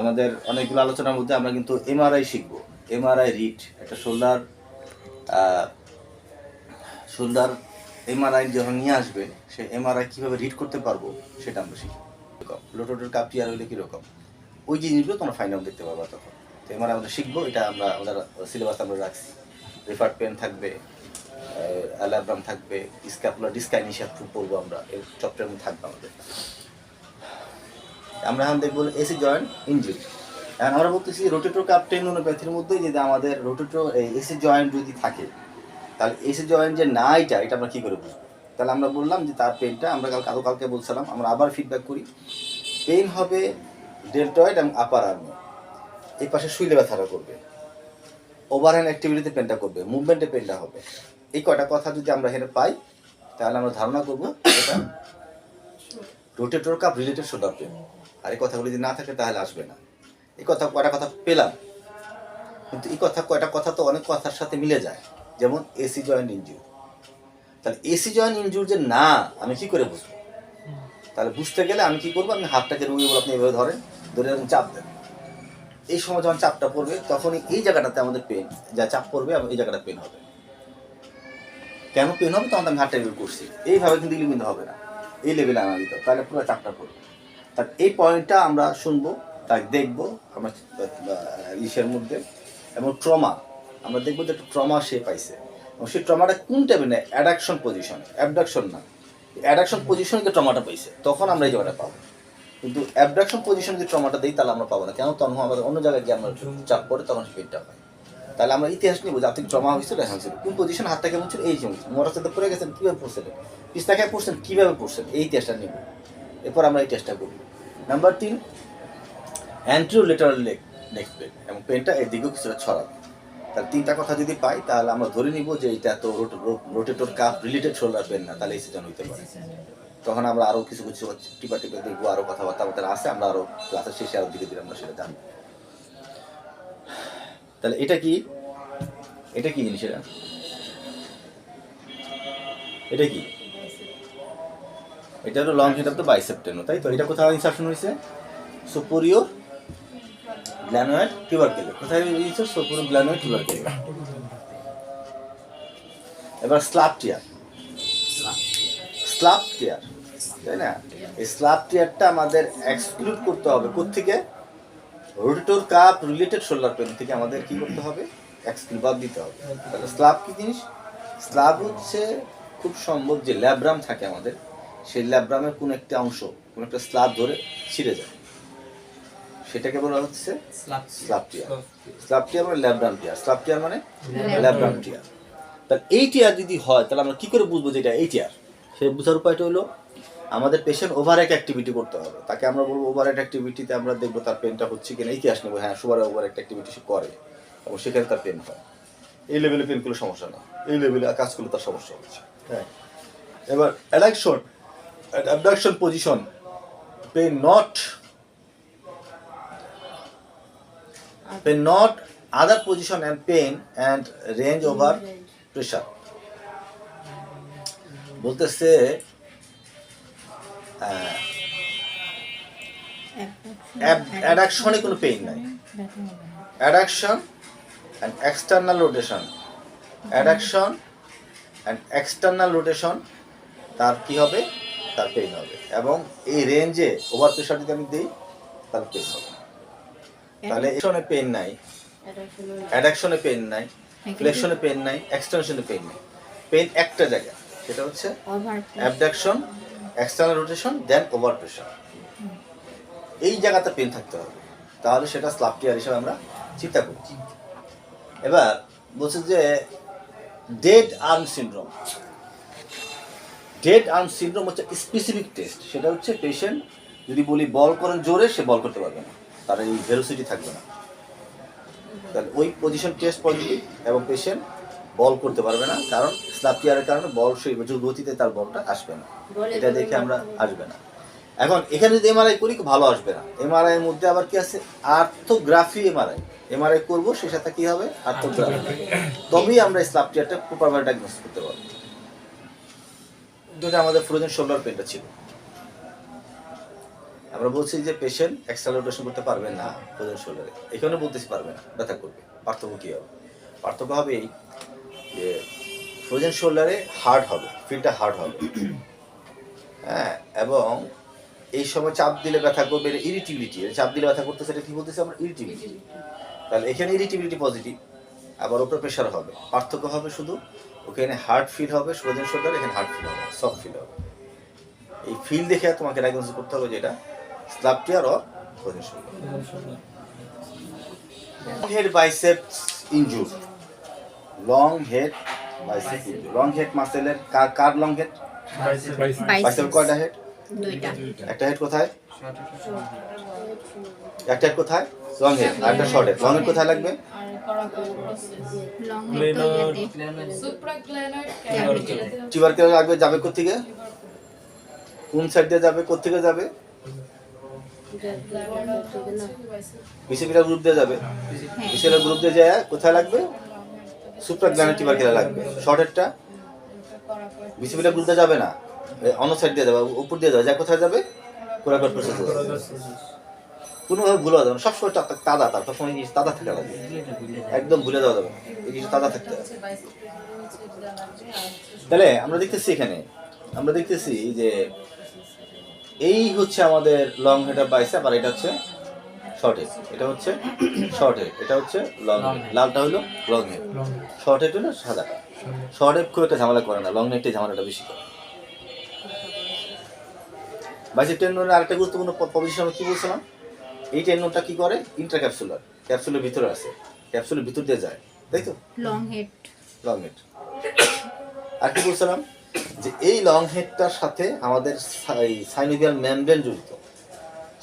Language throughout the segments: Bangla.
আমাদের অনেকগুলো আলোচনার মধ্যে আমরা কিন্তু এমআরআই শিখব। এমআরআই রিড একটা শোল্ডার শোল্ডার এমআরআই যখন নিয়ে আসবে, সে এমআরআই কীভাবে রিড করতে পারব সেটা আমরা শিখব। লোটোটোর কাপ টিয়ার হইলে কীরকম? ওই জিনিসগুলো তোমরা ফাইনাল দেখতে পারবা তখন। তো এমআরআই আমরা শিখব, এটা আমরা আমাদের সিলেবাস আমরা রাখছি। রেফার পেন থাকবে অ্যালাব্রাম থাকবে স্ক্যাপুলার ডিসকাইনিশিয়া পড়ব আমরা, এর চপ্টারের মধ্যে থাকবে আমাদের। আমরা এখন দেখব এসি জয়েন্ট ইঞ্জুরি এখন আমরা বলতেছি রোটেটর কাপ টেন্ডোনোপ্যাথির মধ্যে যদি আমাদের রোটেটর এসি জয়েন্ট যদি থাকে, তাহলে এসি জয়েন্ট যে না, এটা এটা আমরা কী করে বুঝব? তাহলে আমরা বললাম যে তার পেনটা আমরা কাল কালকে কালকে বলছিলাম, আমরা আবার ফিডব্যাক করি। পেন হবে ডেল্টয়েড এবং আপার আর্মি এই পাশে শুইলে ব্যথাটা করবে। ওভারহ্যান্ড অ্যাক্টিভিটিতে পেনটা করবে মুভমেন্টে পেনটা হবে। এই কয়টা কথা যদি আমরা এখানে পাই, তাহলে আমরা ধারণা করব এটা rotator cuff related shoulder pain আর এই কথাগুলো যদি না থাকে তাহলে আসবে না। এই কথা, কয়টা কথা পেলাম। কিন্তু এই কথা, কয়টা কথা তো অনেক কথার সাথে মিলে যায়। যেমন এসি জয়েন্ট ইনজুর তাহলে এসি জয়েন্ট ইনজুর যে না, আমি কি করে বুঝব? তাহলে বুঝতে গেলে আমি কি করব? আমি হাতটাকে রুগী বলে আপনি এভাবে ধরেন, ধরে এরকম চাপ দেন। এই সময় যখন চাপটা পড়বে, তখনই এই জায়গাটাতে আমাদের পেন যা চাপ পড়বে এই জায়গাটা পেন হবে। কেন পেন হবে? তখন আমি হাতটা করছি। এইভাবে কিন্তু কিন্তু হবে না। এই লেভেলে আনা দিতে তাহলে পুরো চাপটা পড়বে। তার এই পয়েন্টটা আমরা শুনব, তাই দেখব আমরা ইসের মধ্যে। এবং ট্রমা, আমরা দেখব যে একটা ট্রমা সে পাইছে। এবং সেই ট্রমাটা কোন টাইপের নেয় অ্যাডাকশন পজিশন অ্যাবডাকশন না। অ্যাডাকশন পজিশনকে ট্রমাটা পাইছে, তখন আমরা এই জায়গাটা পাবো। কিন্তু অ্যাবডাকশন পজিশন যদি ট্রমাটা দিই, তাহলে আমরা পাবো না। কেন? তখন আমাদের অন্য জায়গায় গিয়ে আমরা চাপ পড়ে, তখন পেটটা পাই তাহলে আমরা ইতিহাস নিব যে আপনি ট্রমা হয়েছিল এখন ছিল কোন পজিশন হাতটা কেমন ছিল? এই জন্য মোটর সাথে পড়ে গেছেন, কীভাবে পড়ছিলেন পিস্তা পড়ছেন, কীভাবে পড়ছেন? এই ইতিহাসটা নিব। এরপর আমরা এই টেস্টটা করব নাম্বার তিন antero lateral leg neck pain এবং পেনটা এর দিকেও কিছুটা ছড়াবে। তাহলে তিনটা কথা যদি পাই, তাহলে আমরা ধরে নিব যে এটা তো rotator cuff related shoulder pain না, তাহলে এই সিজন হইতে পারে। তখন আমরা আরও কিছু কিছু টিপা টিপে দেখব আরও কথাবার্তা আমাদের আছে, আমরা আরও ক্লাসের শেষে আরও ধীরে ধীরে আমরা সেটা জানব। তাহলে এটা কি? এটা কি জিনিস এটা? এটা কি? এটা হলো long head of the bicep tendon, তাই তো? এটা কোথায় ইনসার্শন হয়েছে? সুপোরিয়র গ্ল্যানোয়েড টিউবারকেলে কোথায় হয়েছে? সুপোরিয়র গ্ল্যানোয়েড টিউবারকেলে এবার স্লাব টিয়ার স্লাব টিয়ার তাই না? এই স্লাব টিয়ারটা আমাদের এক্সক্লুড করতে হবে কোত্থেকে? Rotator cuff related shoulder pain থেকে আমাদের কি করতে হবে? এক্সক্লুড বাদ দিতে হবে। তাহলে স্ল্যাব কি জিনিস? স্লাব হচ্ছে খুব সম্ভব যে ল্যাব্রাম থাকে আমাদের। সেই ল্যাব্রামের কোন একটা অংশ কোন একটা স্লাব ধরে ছিঁড়ে যায়। সেটাকে বলা হচ্ছে স্ল্যাব টিয়ার মানে ল্যাব্রাম টিয়ার স্ল্যাব টিয়ার মানে ল্যাব্রাম টিয়ার তাহলে এই টিয়ার যদি হয় তাহলে আমরা কি করে বুঝব যে এটা এই টিয়ার? সেই বোঝার উপায়টা হলো আমাদের পেশেন্ট ওভার এক অ্যাক্টিভিটি করতে হবে। তাকে আমরা বলব ওভার এক অ্যাক্টিভিটিতে আমরা দেখব তার পেনটা হচ্ছে কিনা। ইতিহাস নেব হ্যাঁ সবার ওভার একটা অ্যাক্টিভিটি সে করে। এবং সেখানে তার পেন হয়। এই লেভেলে পেনগুলো সমস্যা না। এই লেভেলে কাজগুলো তার সমস্যা হচ্ছে। হ্যাঁ। এবার adduction abduction position pain not pain not other position and pain and range over pressure বলতেছে অ্যাডাকশনে কোনো পেইন নাই। Adduction and external rotation adduction and external rotation তার কি হবে? তার পেইন হবে। এবং এই রেঞ্জে ওভার প্রেশার যদি আমি দিই তার পেইন হবে। তাহলে এক্সনে পেইন নাই। অ্যাডাকশনে পেইন নাই। ফ্লেকশনে পেইন নাই। এক্সটেনশনে পেইন নাই। পেইন একটা জায়গা। সেটা হচ্ছে abduction external rotation then over pressure এই জায়গাতে পেন থাকতে হবে। তাহলে সেটা স্লাব টিয়ার হিসেবে আমরা চিন্তা করছি। এবার বলছে যে dead arm syndrome dead arm syndrome হচ্ছে স্পেসিফিক টেস্ট সেটা হচ্ছে পেশেন্ট যদি বলি বল করেন জোরে সে বল করতে পারবে না। তার এই ভেলোসিটি থাকবে না। তাহলে ওই পজিশন টেস্ট পজিটিভ এবং পেশেন্ট বল করতে পারবে না কারণ স্লাব টিয়ারের কারণে বল সেই গতিতে তার বলটা আসবে না। এটা দেখে আমরা আসবে না। এখন এখানে যদি এমআরআই করি ভালো আসবে না। এমআরআই এর মধ্যে আবার কি আছে? আর্থোগ্রাফি এমআরআই এমআরআই করব সে সাথে কি হবে? আর্থোগ্রাফি। তবেই আমরা স্লাব টিয়ারটা প্রপারভাবে ডায়াগনোস করতে পারব। যেটা আমাদের ফ্রোজেন শোল্ডার পেনটা ছিল। আমরা বলছি যে পেশেন্ট এক্সট্রা করতে পারবে না ফ্রোজেন শোল্ডারে এখানে বলতেছি পারবে না, ব্যথা করবে। পার্থক্য কী হবে? পার্থক্য হবে এই যে ফ্রোজেন শোল্ডারে হার্ড হবে ফিলটা হার্ড হবে। হ্যাঁ এবং এই সময় চাপ দিলে ব্যথা করবে ইরিটিবিলিটি চাপ দিলে ব্যথা করতেছে, এটা কি বলতেছে আমরা? ইরিটিবিলিটি তাহলে এখানে ইরিটিবিলিটি পজিটিভ আবার ওপরে প্রেশার হবে। পার্থক্য হবে শুধু ওখানে হার্ড ফিল হবে ফ্রোজেন শোল্ডার এখানে হার্ড ফিল হবে সফট ফিল হবে। এই ফিল দেখে তোমাকে ডায়াগনোসিস করতে হবে যেটা SLAP tear or frozen shoulder head biceps injury long head bicep injury long head মাসেলের কার কার লং হেড বাইসেপ কয়টা হেড দুইটা। একটা হেড কোথায়? একটা হেড কোথায়? লং হেড আর একটা শর্ট হেড লং হেড কোথায় লাগবে লং টিবার কেন লাগবে যাবে কোথেকে কোন সাইড দিয়ে যাবে কোথেকে যাবে বিসিপিটা গ্রুপ দিয়ে যাবে বিসিপিটা গ্রুপ দিয়ে যায় কোথায় লাগবে সুপ্রা গ্ল্যান্ড টিবার কেলা লাগবে শর্ট হেডটা বিসিপিটা গ্রুপ দিয়ে যাবে না অন্য সাইড দিয়ে যাবে উপর দিয়ে যাবে যা কোথায় যাবে কোরাকট প্রসেস কোনোভাবে ভুলে যাবে না। সবসময় তা- তাদা তার সবসময় জিনিস তাদা থাকা লাগবে একদম ভুলে যাওয়া যাবে। এই জিনিস তাদা থাকতে হবে। তাহলে আমরা দেখতেছি এখানে আমরা দেখতেছি যে এই হচ্ছে আমাদের লং হেড অফ বাইসেপ আর এটা হচ্ছে শর্ট হেড এটা হচ্ছে শর্ট হেড এটা হচ্ছে লং হেড লালটা হলো লং হেড শর্ট হেড হলো সাদা। শর্ট হেড খুব একটা ঝামেলা করে না লং হেডে ঝামেলাটা বেশি করে। বাইসেপ টেন্ডনের আরেকটা গুরুত্বপূর্ণ পজিশন কি বলছিলাম? এই টেন্ডনটা কি করে? ইন্ট্রাক্যাপসুলার ক্যাপসুলের ভিতরে আছে। ক্যাপসুলের ভিতর দিয়ে যায়। তাই তো? লং হেড লং হেড আর কি বলছিলাম? যে এই লং হেডটার সাথে আমাদের সাইনোভিয়াল মেমব্রেন জড়িত।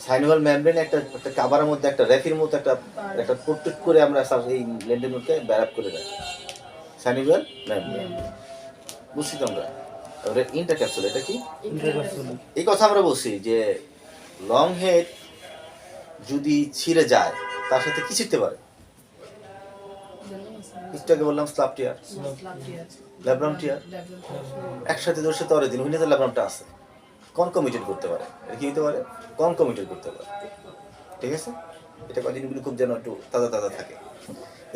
সাইনোভিয়াল মেমব্রেন একটা একটা কাবারের মধ্যে একটা র্যাফির মতো একটা একটা প্রোটেক্ট করে আমরা সা- এই লেন্ডেনকে ব্যারাপ করে রাখি। সাইনোভিয়াল মেমব্রেন বুঝছি তো আমরা? ইন্টার ক্যাপসুল এটা কি? এই কথা আমরা বলছি যে লং হেড যদি ছিঁড়ে যায়, তার সাথে কি ছিঁড়তে পারে? একটু বললাম স্লাপ টিয়ার। ল্যাব্রাম টিয়ার। একসাথে তোর সাথে অরে দিন হইলে তো ল্যাব্রামটা আছে। কনকমিটেড করতে পারে। এটা কি হতে পারে? কনকমিটেড করতে পারে। ঠিক আছে? এটা কদিনগুলো খুব যেন একটু তাজা তাজা থাকে।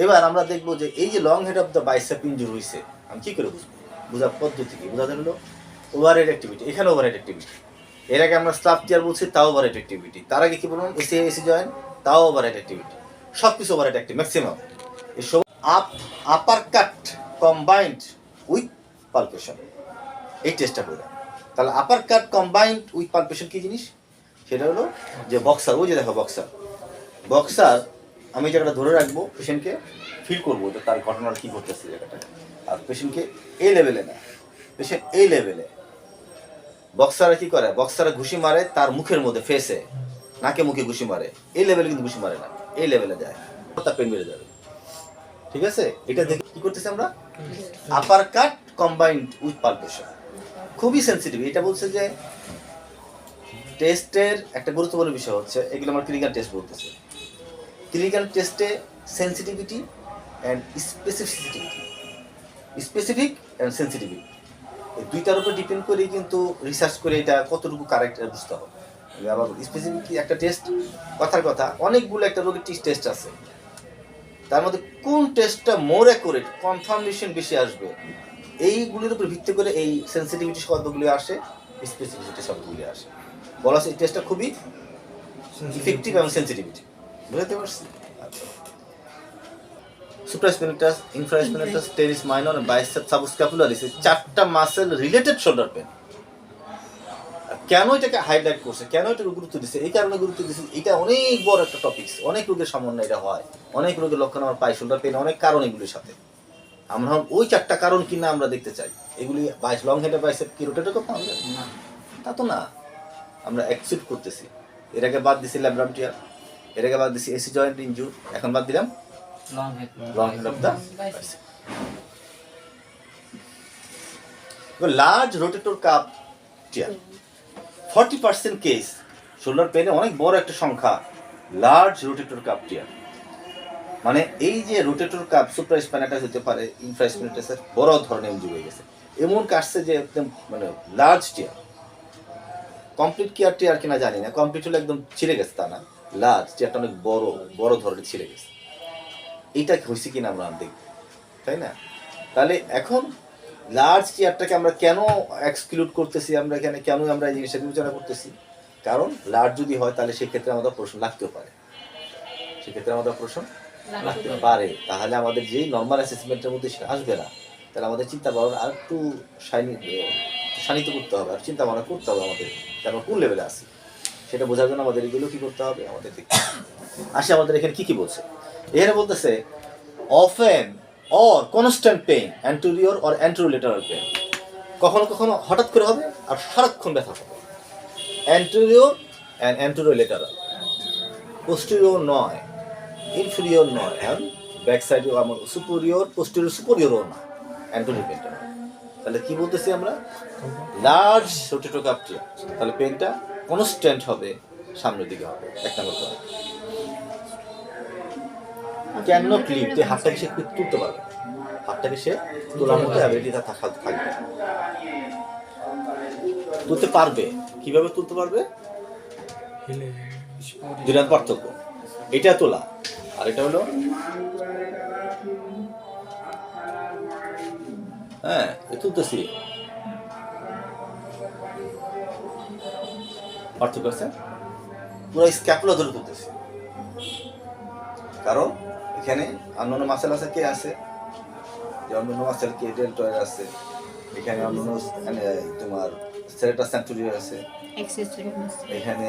এবার আমরা দেখব যে এই যে long head of the bicep injure হয়েছে আমি কি করে বুঝব? বোঝার পদ্ধতি কি? বোঝাতে হলো ওভারহেড অ্যাক্টিভিটি এখানে ওভারহেড অ্যাক্টিভিটি এর আগে আমরা স্লাপ চেয়ার বলছি, তাও ওভারহেড অ্যাক্টিভিটি তার আগে কি বললাম? এসি এসি জয়েন তাও ওভারহেড অ্যাক্টিভিটি সব কিছু ওভারহেড অ্যাক্টিভ ম্যাক্সিমাম এসব up upper cut combined with palpation এই টেস্টটা করে তাহলে upper cut combined with palpation কী জিনিস? সেটা হলো যে বক্সার ওই যে দেখো বক্সার বক্সার আমি জায়গাটা ধরে রাখব পেশেন্টকে ফিল করব যে তার ঘটনার কী ঘটতেছে জায়গাটা আর পেশেন্টকে এই লেভেলে না পেশেন্ট এই লেভেলে বক্সারে কি করে? বক্সারে ঘুষি মারে, তার মুখের মধ্যে ফেসে নাকে মুখে ঘুষি মারে। এই লেভেলে কিন্তু ঘুষি মারে না। এই লেভেলে যায়। তার পেন বেড়ে যাবে। ঠিক আছে? এটা দেখে কি করতেছি আমরা? Upper cut combined with palpation খুবই সেন্সিটিভ এটা বলছে যে টেস্টের একটা গুরুত্বপূর্ণ বিষয় হচ্ছে, এগুলো আমার ক্লিনিক্যাল টেস্ট বলতেছে। ক্লিনিক্যাল টেস্টে sensitivity and specificity specific and sensitivity এই দুইটার উপর ডিপেন্ড করেই কিন্তু রিসার্চ করে এটা কতটুকু কারেক্ট বুঝতে হবে। আবার স্পেসিফিক একটা টেস্ট কথার কথা অনেকগুলো একটা রোগের টেস্ট আছে। তার মধ্যে কোন টেস্টটা মোর অ্যাকুরেট কনফার্মেশন বেশি আসবে এইগুলির উপর ভিত্তি করে এই সেন্সিটিভিটি শব্দগুলি আসে স্পেসিফিসিটি শব্দগুলি আসে। বলা এই টেস্টটা খুবই ইফেক্টিভ এবং সেন্সিটিভিটি বুঝতে পারছি? আচ্ছা। Supraspinatus infraspinatus teres minor bicep subscapularis এই চারটা মাসেল রিলেটেড শোল্ডার পেন কেন এটাকে হাইলাইট করছে? কেন এটাকে গুরুত্ব দিচ্ছে? এই কারণে গুরুত্ব দিচ্ছে এটা অনেক বড় একটা অনেক রোগের সমন্বয় এটা হয়। অনেক রোগের লক্ষণ আমার পাই শোল্ডার পেন অনেক কারণ এগুলির সাথে। আমরা ওই চারটা কারণ কিনা আমরা দেখতে চাই। এগুলি বাইশ লং হেডে বাইসেপ কি তা তো না। আমরা অ্যাকসেপ্ট করতেছি। এর আগে বাদ দিছি ল্যাব্রাম টিয়ার এর আগে বাদ দিছি এসি জয়েন্ট ইনজুর এখন বাদ দিলাম long head. long head of the bicep. The large rotator cuff tear. 40% case shoulder পেনে অনেক বড় একটা সংখ্যা মানে এই যে রোটেটর কাপ সুপ্রা হতে পারে বড় ধরনের ইনজুরি হয়ে গেছে। এমন কাটছে যে একদম মানে large tear complete care tear কিনা জানি না। কমপ্লিট হলে একদম ছিঁড়ে গেছে তা না। লার্জ চেয়ারটা অনেক বড় বড় ধরনের ছিঁড়ে গেছে। এইটা হয়েছে কিনা আমরা দেখব তাই না? তাহলে এখন লার্জ চেয়ারটাকে আমরা কেন এক্সক্লুড করতেছি? আমরা এখানে কেন আমরা এই জিনিসটা বিবেচনা করতেছি? কারণ লার্জ যদি হয় তাহলে সেক্ষেত্রে আমাদের প্রশ্ন লাগতেও পারে। সেক্ষেত্রে আমাদের প্রশ্ন লাগতে পারে। তাহলে আমাদের যেই নর্মাল অ্যাসেসমেন্টের মধ্যে সেটা আসবে না। তাহলে আমাদের চিন্তা ভাবনা আর একটু শানিত করতে হবে আর চিন্তা ভাবনা করতে হবে আমাদের। আমরা কোন লেভেলে আছি? সেটা বোঝার জন্য আমাদের এগুলো কি করতে হবে? আমাদের হবে। আমাদের এখানে কি কি বলছে? এখানে বলতেছে often or constant pain anterior or anterolateral pain কখনো কখনো হঠাৎ করে হবে আর সারাক্ষণ ব্যথা হবে। অ্যান্টোরিয়র অ্যান্ড অ্যান্টোরিলেটারাল পোস্টেরিয়র নয় ইনফিরিয়র নয় অ্যান্ড ব্যাক সাইডে আমার সুপেরিয়র পোস্টেরিয়র সুপেরিয়রও না অ্যান্টোরিলেটারাল তাহলে কি বলতেছি আমরা? লার্জ রোটেটো কাপটিয়া তাহলে পেনটা কনস্ট্যান্ট হবে, সামনের দিকে হবে। এক নম্বর ক্যান নট লিভ যে হাতটাকে সে তুলতে পারবে। হাতটাকে সে তোলার মতো অ্যাবিলিটি তার থাকা থাকবে। তুলতে পারবে। কীভাবে তুলতে পারবে? দুটার পার্থক্য। এটা তোলা। আর এটা হলো হ্যাঁ এ তুলতেছি। পার্থক্য আছে? পুরো স্ক্যাপুলা ধরে তুলতেছি। কারণ এখানে? অন্যান্য মাসেল আছে কে আছে? যে অন্যান্য মাসেল কে? ডেল্টয়েড আছে। এখানে অন্যান্য মানে তোমার সেরেটা সেন্টুরিয়ার আছে। এখানে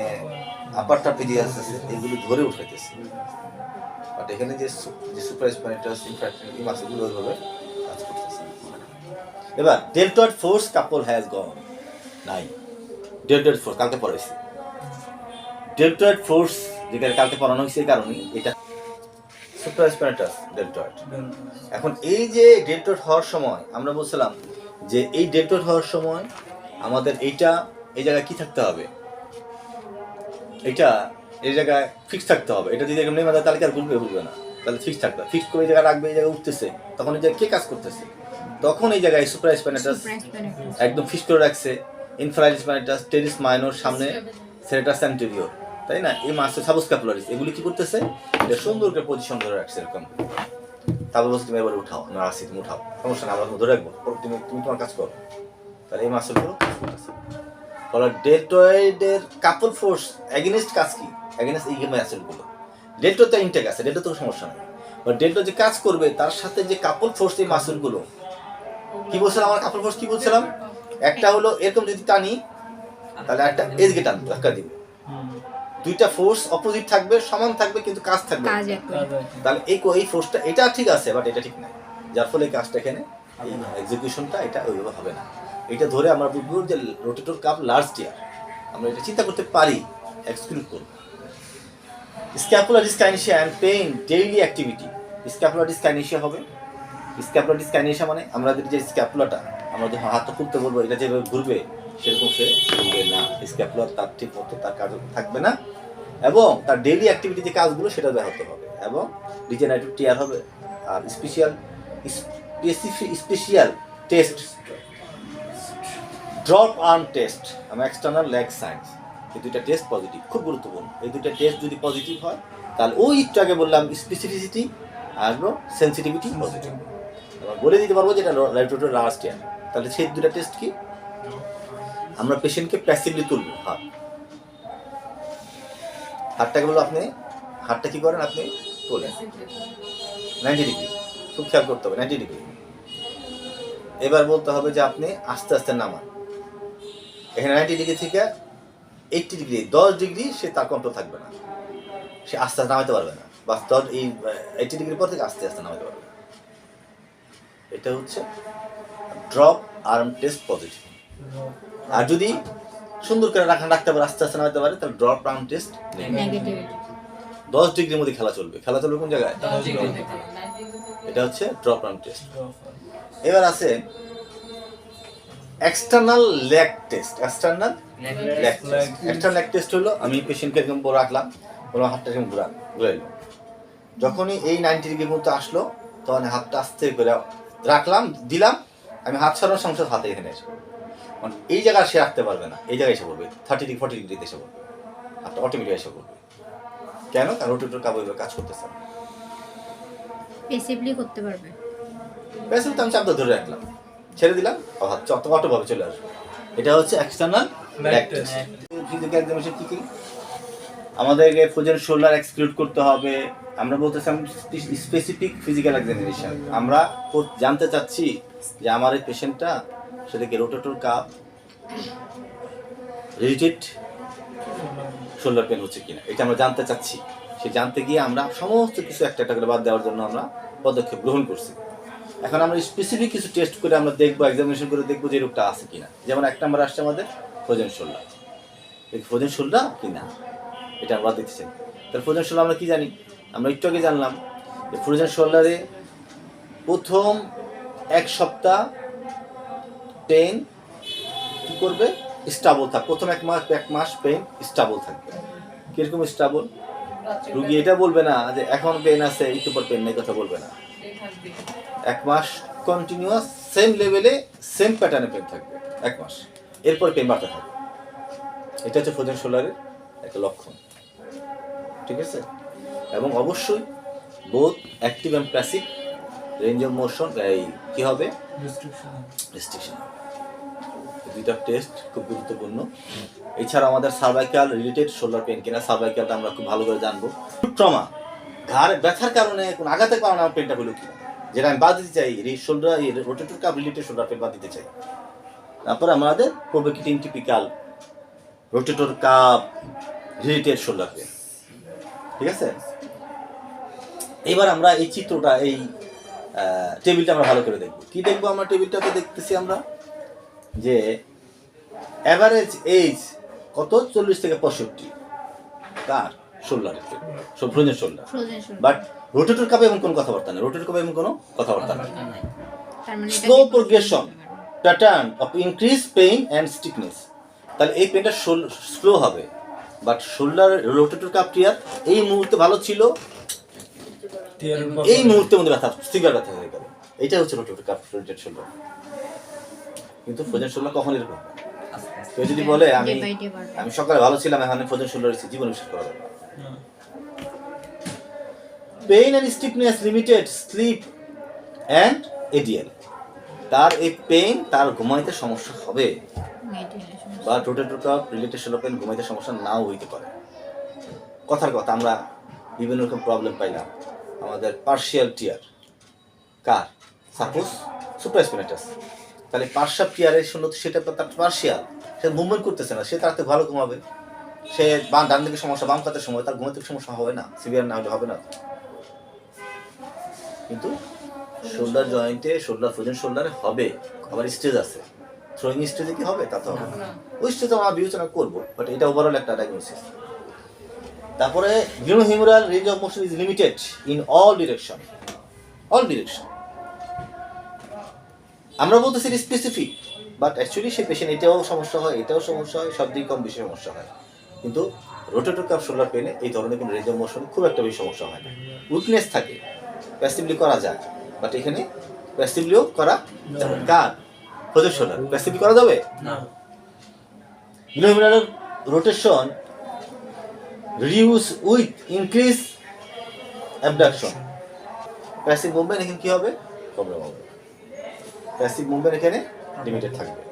আপার ট্রাপিজিয়াস আছে। এগুলি ধরে উঠাইতেছে। বাট এখানে যে যে সুপার স্পাইনাটাস ইনফ্যাক্ট এই মাসেলগুলো ওইভাবে কাজ করতেছে এবার deltoid force couple has gone নাই ডেল্টয়েড ফোর্স কালকে পড়াইছি। ডেল্টয়েড ফোর্স যেখানে কালকে পড়ানো হয়েছে এই কারণে এটা সুপার স্পাইনাটাস ডেল্টয়েড। এখন এই যে ডেল্টয়েড হওয়ার সময় আমরা বলছিলাম যে এই ডেল্টয়েড হওয়ার সময় আমাদের এইটা এই জায়গায় কি থাকতে হবে? এটা এই জায়গায় ফিক্স থাকতে হবে। এটা যদি এমনি মাথায় তাহলে কি আর ঘুরবে ঘুরবে না। তাহলে ফিক্স থাকবে। ফিক্স করে এই জায়গায় রাখবে এই জায়গায় উঠতেছে। তখন এই জায়গায় কে কাজ করতেছে? তখন এই জায়গায় সুপার স্প্যানেটাস একদম ফিক্স করে রাখছে। ইনফ্রাইল স্প্যানেটাস টেরিস মাইনর সামনে সেরেটাস অ্যান্টেরিয়র তাই না? এই মাসে সাবস ক্যাপুলারিস এগুলি কি করতেছে? এটা সুন্দর করে পজিশন ধরে রাখছে এরকম। তারপর বলছে, তুমি এবার উঠাও, না আসি তুমি উঠাও। সমস্যা না আমরা ধরে রাখব। তুমি তুমি তোমার কাজ করো। তাহলে এই মাসেলগুলো কাজ করতেছে। ফলে ডেল্টয়েডের কাপল ফোর্স এগেনিস্ট কাজ কি? এগেনিস্ট এই মাসেলগুলো ডেল্টোতে ইনটেক আছে ডেল্টো তো সমস্যা নেই। বাট ডেল্টো যে কাজ করবে, তার সাথে যে কাপল ফোর্স এই মাসেলগুলো কি বলছিলাম আমার? কাপল ফোর্স কি বলছিলাম? একটা হলো এরকম যদি টানি, তাহলে একটা এদিকে টানবে ধাক্কা দিবে। দুইটা ফোর্স অপোজিট থাকবে সমান থাকবে কিন্তু কাজ থাকবে। কাজ একই। তাহলে এই কো- এই ফোর্সটা এটা ঠিক আছে বাট এটা ঠিক না। যার ফলে কাজটা এখানে এক্সিকিউশনটা এটা ওইভাবে হবে না। এটা ধরে আমরা বুঝব যে রোটেটর কাপ লার্জ টিয়ার আমরা এটা চিন্তা করতে পারি এক্সক্লুড করব। Scapular dyskinesia and pain daily activity scapular dyskinesia হবে। স্ক্যাপুলার ডিসকাইনেশিয়া মানে আমাদের যে স্ক্যাপুলাটা আমরা যখন হাতটা খুলতে বলব এটা যেভাবে ঘুরবে সেরকম সে ঘুরবে না। স্ক্যাপুলার তার ঠিক মতো তার কাজ থাকবে না এবং তার ডেইলি অ্যাক্টিভিটি যে কাজগুলো সেটা ব্যাহত হবে এবং রিজেনারেটিভ টিয়ার হবে আর special special test drop arm test এবং এক্সটার্নাল লেগ সাইন্স এই দুইটা টেস্ট পজিটিভ খুব গুরুত্বপূর্ণ। এই দুইটা টেস্ট যদি পজিটিভ হয়, তাহলে ওই একটু আগে বললাম স্পেসিফিসিটি আর সেন্সিটিভিটি পজিটিভ বলে দিতে পারব যে এটা লাইটোটোর লাস্ট ইয়ার তাহলে সেই দুটা টেস্ট কি? আমরা পেশেন্টকে প্যাসিভলি তুলবো, হাত। হাতটাকে বলব আপনি, হাতটা কি করেন আপনি? তোলেন। নাইনটি ডিগ্রি খুব খেয়াল করতে হবে নাইনটি ডিগ্রি এবার বলতে হবে যে আপনি আস্তে আস্তে নামান। এখানে নাইনটি ডিগ্রি থেকে এইটটি ডিগ্রি দশ ডিগ্রি সে তার কন্ট্রোল থাকবে না। সে আস্তে আস্তে নামাতে পারবে না। বা দশ, এই এইটটি ডিগ্রির পর থেকে আস্তে আস্তে নামাতে পারবে। এটা হচ্ছে ড্রপ আর্ম টেস্ট পজিটিভ আর যদি সুন্দর করে রাখা রাখতে পারে আস্তে আস্তে নামাতে পারে তাহলে ড্রপ আর্ম টেস্ট দশ ডিগ্রির মধ্যে খেলা চলবে। খেলা চলবে কোন জায়গায়? এটা হচ্ছে ড্রপ আর্ম টেস্ট এবার আছে external lag test external lag test external lag test হলো আমি পেশেন্টকে এরকম বড় রাখলাম বললাম হাতটা এরকম ঘুরান ঘুরাইলো যখনই এই নাইনটি ডিগ্রির মধ্যে আসলো তখন হাতটা আস্তে করে রাখলাম দিলাম আমি হাত সঙ্গে সঙ্গে হাতে এখানে আসব মানে এই জায়গায় সে রাখতে পারবে না এই জায়গায় এসে পড়বে থার্টি ডিগ্রি ফর্টি ডিগ্রিতে এসে পড়বে। আপনার অটোমেটিক এসে পড়বে। কেন? কারণ রোটেটর ওইভাবে কাজ করতেছে না। পেসিভলি করতে পারবে। ব্যাসে তো আমি চাপটা ধরে রাখলাম। ছেড়ে দিলাম অত অটোভাবে চলে আসবে। এটা হচ্ছে এক্সটার্নাল ফিজিক্যাল এক্সামিনেশন কি কি আমাদেরকে ফোজেন শোল্ডার এক্সক্লুড করতে হবে। আমরা বলতেছিলাম স্পেসিফিক ফিজিক্যাল এক্সামিনেশন আমরা জানতে চাচ্ছি যে আমার এই পেশেন্টটা সেটাকে rotator cuff related shoulder pain হচ্ছে কিনা, এটা আমরা জানতে চাচ্ছি। সে জানতে গিয়ে আমরা সমস্ত কিছু একটা একটা করে বাদ দেওয়ার জন্য আমরা পদক্ষেপ গ্রহণ করছি। এখন আমরা স্পেসিফিক কিছু টেস্ট করে আমরা দেখব এক্সামিনেশন করে দেখব যে রোগটা আছে কিনা। যেমন এক নাম্বার আসছে আমাদের, ফ্রোজেন শোল্ডার ফ্রোজেন শোল্ডার কিনা, এটা আমরা চাই। তাহলে ফ্রোজেন শোল্ডার আমরা কি জানি? আমরা একটু আগে জানলাম যে ফ্রোজেন শোল্ডারে প্রথম এক সপ্তাহ পেন কি করবে? স্টাবল থাক। প্রথম এক মাস এক মাস পেন স্টাবল থাকবে। কীরকম স্টাবল রুগী এটা বলবে না যে এখন পেন আছে একটু পর পেন নেই কথা বলবে না। এক মাস কন্টিনিউয়াস সেম লেভেলে সেম প্যাটার্নে পেন থাকবে। এক মাস। এরপর পেন বাড়তে থাকবে। এটা হচ্ছে ফ্রোজেন শোল্ডারের একটা লক্ষণ। ঠিক আছে? এবং অবশ্যই বোধ active and passive range of motion এই কী হবে? রেস্ট্রিকশন দুইটা টেস্ট খুব গুরুত্বপূর্ণ। এছাড়া আমাদের সার্ভাইকাল রিলেটেড শোল্ডার পেন কিনা সার্ভাইকালটা আমরা খুব ভালো করে জানব। ট্রমা ঘাড়ে ব্যথার কারণে কোন আঘাতের কারণে আমার পেনটা হলো কিনা? যেটা আমি বাদ দিতে চাই shoulder rotator cuff related shoulder pain বাদ দিতে চাই। তারপর আমাদের প্রোবেকিটিং typical rotator cuff related shoulder pain ঠিক আছে? এবার আমরা এই চিত্রটা, এই টেবিলটা আমরা ভালো করে দেখব। কি দেখব আমরা? টেবিলটাতে দেখতেছি আমরা যে অ্যাভারেজ এজ কত? চল্লিশ থেকে পঁয়ষট্টি। কার? শোল্ডারের frozen shoulder. Frozen shoulder. But rotator কাপে এমন কোনো কথাবার্তা নেই। রোটেটর কাপে এমন কোনো কথাবার্তা নেই। তার মানে এটা slow বিপরীত progression. হতে পারে। Pattern of increase pain and stiffness তাহলে এই পেনটা স্লো হবে। But shoulder rotator cuff tear এই মুহূর্তে ভালো ছিল। এই মুহূর্তে মধ্যে ব্যথা সিগার ব্যথা হয়ে গেল। এইটা হচ্ছে রোটেটর কাপ রিলেটেড শোল্ডার। কিন্তু ফ্রোজেন শোল্ডার কখন এরকম হবে? কেউ যদি বলে আমি Day by day বাড়বে। আমি সকালে ভালো ছিলাম এখন ফ্রোজেন শোল্ডার হচ্ছে জীবন বিশ্বাস করা যাবে pain and stiffness limited sleep and ADL তার এই পেইন তার ঘুমাইতে সমস্যা হবে। বা কাপ রিলেটেড শোল্ডার পেইন ঘুমাইতে সমস্যা নাও হইতে পারে। কথার কথা আমরা বিভিন্ন রকম প্রবলেম পাইলাম। আমাদের পার্শিয়াল টিয়ার কার? সাপোজ সুপ্রাসপিনেটাস তাহলে পার্শ্ব টিয়ারের শূন্য সেটা তো তার পার্শিয়াল সে মুভমেন্ট করতেছে না সে তার থেকে ভালো ঘুমাবে। সে বাম ডান দিকে সমস্যা বাম কাতের সময় তার ঘুমাতে সমস্যা হবে না সিভিয়ার না হলে হবে না। কিন্তু শোল্ডার জয়েন্টে শোল্ডার ফ্রোজেন শোল্ডারে হবে আবার স্টেজ আছে। থ্রোয়িং স্টেজে কি হবে? তা তো হবে না। ওই স্টেজে আমরা বিবেচনা করব বাট এটা ওভারঅল একটা ডায়াগনোসিস তারপরে humeral range of motion is limited in all direction all direction আমরা বলতেছি স্পেসিফিক বাট অ্যাকচুয়ালি সে পেশেন্ট এটাও সমস্যা হয় এটাও সমস্যা হয় সব দিক কম বেশি সমস্যা হয়। কিন্তু রোটেটর কাপ শোল্ডার পেনে এই ধরনের কোনো অফ মোশন খুব একটা বেশি সমস্যা হয় না। উইকনেস থাকে প্যাসিভলি করা যায় বাট এখানে প্যাসিভলিও করা যাবে। কার? প্রজেক্ট শোল্ডার প্যাসিভলি করা যাবে? rotation reduce with increase abduction. Passive movement এখানে কী হবে? প্রবলেম হবে। প্যাসিভ মুভমেন্ট এখানে লিমিটেড থাকবে।